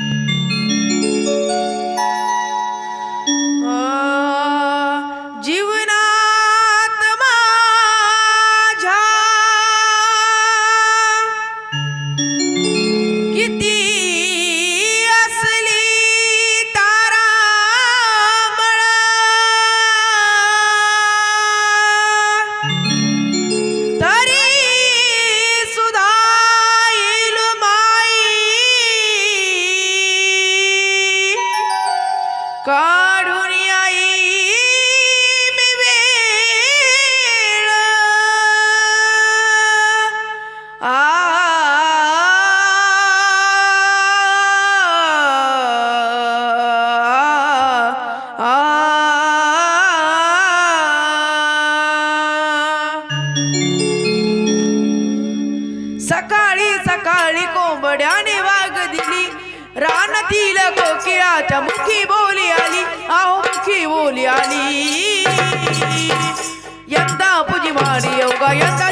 आ, काढून आई मी वेळ. आ. सकाळी सकाळी कोंबड्याने वाघ दिली. रानातील कोकिळाच्या मुखी बोली आली आहो मुखी बोली आली यंदा पुजी माडी योगा यंदा